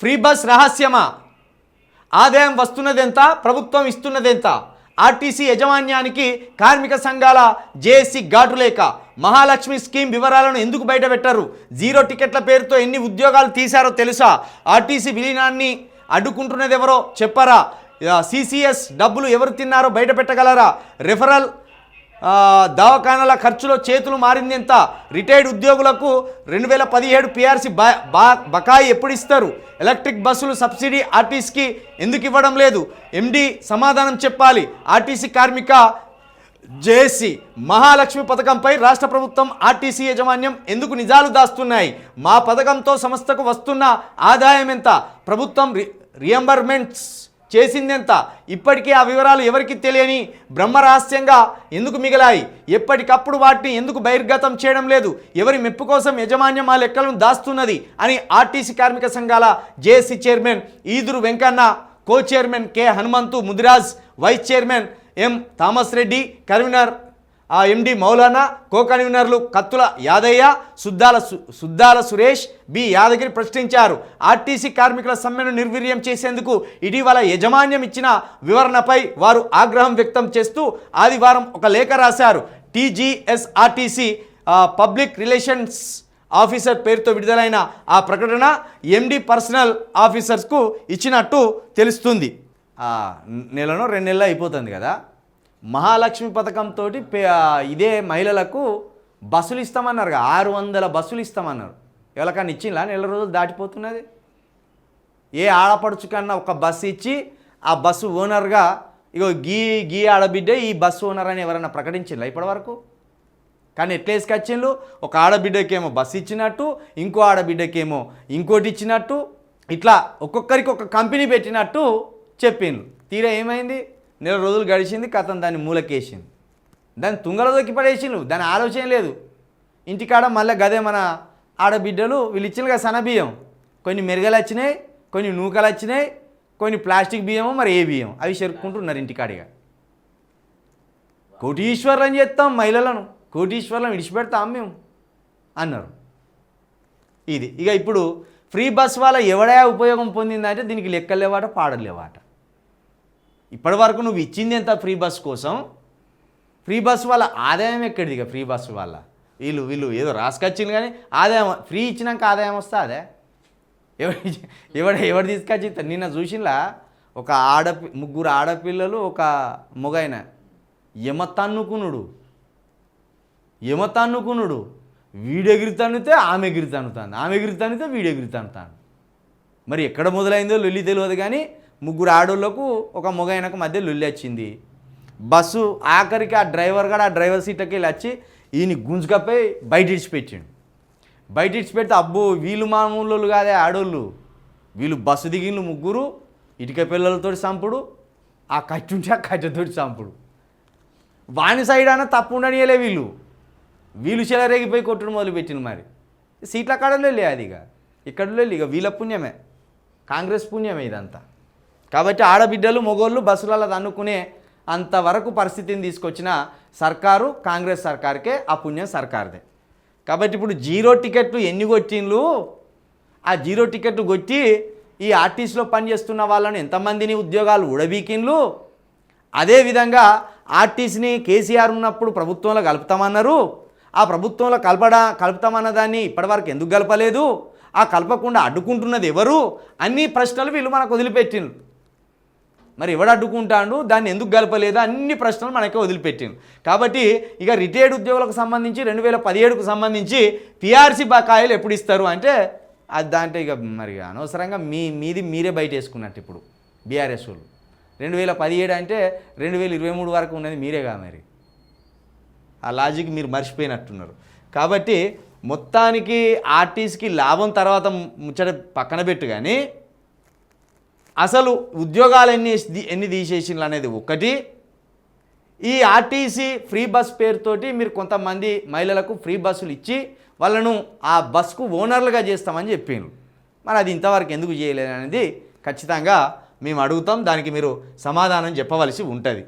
Free bus రహస్యమా? ఆదాయం వస్తున్నదెంత? ప్రభుత్వం ఇస్తున్నదెంత? RTC యాజమాన్యానికి కార్మిక సంఘాల జేఏసీ ఘాటులేక మహాలక్ష్మి స్కీమ్ వివరాలను ఎందుకు బయటపెట్టారు జీరో టికెట్ల పేరుతో ఎన్ని ఉద్యోగాలు తీశారో తెలుసా? ఆర్టీసీ విలీనాన్ని అడ్డుకుంటున్నది ఎవరో చెప్పరా సిసిఎస్ డబ్బులు ఎవరు తిన్నారో బయట పెట్టగలరా? రెఫరల్ దవాఖానాల ఖర్చులో చేతులు మారింది ఎంత రిటైర్డ్ ఉద్యోగులకు రెండు వేల పదిహేడు పిఆర్సీ బకాయి ఎప్పుడు ఇస్తారు ఎలక్ట్రిక్ బస్సులు సబ్సిడీ ఆర్టీసీకి ఎందుకు ఇవ్వడం లేదు? ఎండి సమాధానం చెప్పాలి. ఆర్టీసీ కార్మిక జేఏసీ మహాలక్ష్మి పథకంపై రాష్ట్ర ప్రభుత్వం ఆర్టీసీ యాజమాన్యం ఎందుకు నిజాలు దాస్తున్నాయి? మా పథకంతో సంస్థకు వస్తున్న ఆదాయం ఎంత ప్రభుత్వం రి రియంబర్మెంట్స్ చేసిందెంత? ఇప్పటికీ ఆ వివరాలు ఎవరికి తెలియని బ్రహ్మరహస్యంగా ఎందుకు మిగిలాయి? ఎప్పటికప్పుడు వాటిని ఎందుకు బహిర్గతం చేయడం లేదు? ఎవరి మెప్పు కోసం యజమాన్యం ఆ లెక్కలను దాస్తున్నది? అని ఆర్టీసీ కార్మిక సంఘాల JAC chairman Eduru Venkanna co chairman K Hanumanthu Mudiraj vice chairman M Thomas Reddy convener ఆ ఎండి మౌలానా కో కన్వీనర్లు కత్తుల యాదయ్య సుద్దాల సు- సుద్దాల సురేష్ బి యాదగిరి ప్రశ్నించారు. ఆర్టీసీ కార్మికుల సమ్మెను నిర్వీర్యం చేసేందుకు ఇటీవల యజమాన్యం ఇచ్చిన వివరణపై వారు ఆగ్రహం వ్యక్తం చేస్తూ ఆదివారం ఒక లేఖ రాశారు. టీజీఎస్ఆర్టీసీ పబ్లిక్ రిలేషన్స్ ఆఫీసర్ పేరుతో విడుదలైన ఆ ప్రకటన ఎండి పర్సనల్ ఆఫీసర్స్కు ఇచ్చినట్టు తెలుస్తుంది. నెలను నెలలో రెండు నెలలు అయిపోతుంది కదా? మహాలక్ష్మి పథకంతో ఇదే మహిళలకు బస్సులు ఇస్తామన్నారు ఆరు వందల బస్సులు ఇస్తామన్నారు. ఎవరికన్నా ఇచ్చిందా నెల రోజులు దాటిపోతున్నది. ఏ ఆడపడుచు కన్నా ఒక బస్సు ఇచ్చి ఆ బస్సు ఓనర్గా ఇగో గీ గీ ఆడబిడ్డ ఈ బస్సు ఓనర్ అని ఎవరైనా ప్రకటించిందా ఇప్పటివరకు? కానీ ఎట్లా వేసుకొచ్చిండ్రు ఒక ఆడబిడ్డకేమో బస్సు ఇచ్చినట్టు ఇంకో ఆడబిడ్డకేమో ఇంకోటి ఇచ్చినట్టు ఇట్లా ఒక్కొక్కరికి ఒక కంపెనీ పెట్టినట్టు చెప్పిండ్రు తీరా ఏమైంది? నెల రోజులు గడిచింది కథం దాన్ని మూలకేసింది. దాన్ని తుంగలో దొక్కి పడేసిండ్రు. దాని ఆలోచన లేదు. ఇంటికాడ మళ్ళీ గదే మన ఆడబిడ్డలు వీళ్ళు ఇచ్చిన కదా సనబియ్యం కొన్ని మెరుగలు వచ్చినాయి కొన్ని నూకలు వచ్చినాయి కొన్ని ప్లాస్టిక్ బియ్యము మరి ఏ బియ్యం? అవి చెరుక్కుంటున్నారు ఇంటికాడిగా కోటీశ్వర్లను చేస్తాం మహిళలను. కోటీశ్వర్లను విడిచిపెడతాం మేము అన్నారు. ఇది. ఇక ఇప్పుడు ఫ్రీ బస్ వల్ల ఎవడే ఉపయోగం పొందిందంటే దీనికి లెక్కలేవాట పాడలేవాట. ఇప్పటి వరకు నువ్వు ఇచ్చింది ఎంత ఫ్రీ బస్ కోసం? ఫ్రీ బస్ వాళ్ళ ఆదాయం ఎక్కడిది ఇక ఫ్రీ బస్ వల్ల వీళ్ళు వీళ్ళు ఏదో రాసుకొచ్చింది కానీ ఆదాయం ఫ్రీ ఇచ్చినాక ఆదాయం వస్తే అదే? ఎవడు ఎవడు ఎవడు తీసుకొచ్చి నిన్న చూసిలా ఒక ఆడ ముగ్గురు ఆడపిల్లలు ఒక మొగైన. యమతన్నుకునుడు యమతన్నుకునుడు వీడెగిరి తన్నితే ఆమె ఎగిరితన్నుతాను ఆమె ఎగిరితన్నుతే వీడెగిరి తన్నుతాను మరి ఎక్కడ మొదలైందో లొల్లి తెలియదు కానీ ముగ్గురు ఆడోళ్ళకు ఒక మొగైనకు మధ్య లొల్లి వచ్చింది. బస్సు ఆఖరికి ఆ డ్రైవర్ కూడా ఆ డ్రైవర్ సీట్కి వెళ్ళి వచ్చి ఈయన గుంజుకపోయి బయట ఇడిచిపెట్టిండు. బయట ఇడిచిపెడితే అబ్బో వీళ్ళు మామూలు కాదే ఆడోళ్ళు. వీళ్ళు బస్సు దిగిళ్ళు ముగ్గురు ఇటుక పిల్లలతో చంపుడు ఆ కట్టి ఉంటే ఆ కట్టెతో చంపుడు. వాని సైడ్ అన్న తప్పు ఉండనియలే వీళ్ళు. వీళ్ళు చెలరేగిపోయి కొట్టుడు మొదలుపెట్టింది మరి. సీట్ల కాడలో లే అది ఇక. ఇక్కడ ఇక వీళ్ళ పుణ్యమే. కాంగ్రెస్ పుణ్యమే ఇదంతా. కాబట్టి ఆడబిడ్డలు మొగోళ్ళు బస్సులలో అనుకునే అంతవరకు పరిస్థితిని తీసుకొచ్చిన సర్కారు కాంగ్రెస్ సర్కార్కే ఆ పుణ్యం సర్కార్దే. కాబట్టి ఇప్పుడు జీరో టికెట్లు ఎన్ని కొట్టిండ్లు? ఆ జీరో టికెట్లు కొట్టి ఈ ఆర్టీసీలో పనిచేస్తున్న వాళ్ళని ఎంతమందిని ఉద్యోగాలు ఉడబీకిండ్లు అదేవిధంగా ఆర్టీసీని కేసీఆర్ ఉన్నప్పుడు ప్రభుత్వంలో కలుపుతామన్నారు. ఆ ప్రభుత్వంలో కలపడ కలుపుతామన్న దాన్ని ఇప్పటివరకు ఎందుకు కలపలేదు? ఆ కలపకుండా అడ్డుకుంటున్నది ఎవరు? అన్ని ప్రశ్నలు వీళ్ళు మనకు వదిలిపెట్టిండ్రు. మరి ఎవడు అడ్డుకుంటాడు? దాన్ని ఎందుకు గెలపలేదు? అన్ని ప్రశ్నలు మనకే వదిలిపెట్టింది కాబట్టి ఇక రిటైర్డ్ ఉద్యోగులకు సంబంధించి రెండు వేల పదిహేడుకు సంబంధించి పిఆర్సీ బకాయిలు ఎప్పుడు ఇస్తారు అంటే అది దాంట్లో ఇక మరి అనవసరంగా మీ మీది మీరే బయట వేసుకున్నట్టు ఇప్పుడు బీఆర్ఎస్ వాళ్ళు. రెండు వేల పదిహేడు అంటే రెండు వేల ఇరవై మూడు వరకు ఉన్నది మీరేగా మరి? ఆ లాజిక్ మీరు మర్చిపోయినట్టున్నారు. కాబట్టి మొత్తానికి ఆర్టీసీకి లాభం తర్వాత ముచ్చట పక్కన పెట్టు కానీ అసలు ఉద్యోగాలు ఎన్ని ఎన్ని తీసేసిండ్రు అనేది ఒకటి ఈ ఆర్టీసీ ఫ్రీ బస్ పేరుతోటి మీరు కొంతమంది మహిళలకు ఫ్రీ బస్సులు ఇచ్చి వాళ్ళను ఆ బస్కు ఓనర్లుగా చేస్తామని చెప్పిండ్రు మరి అది ఇంతవరకు ఎందుకు చేయలేదు అనేది ఖచ్చితంగా మేము అడుగుతాం. దానికి మీరు సమాధానం చెప్పవలసి ఉంటుంది.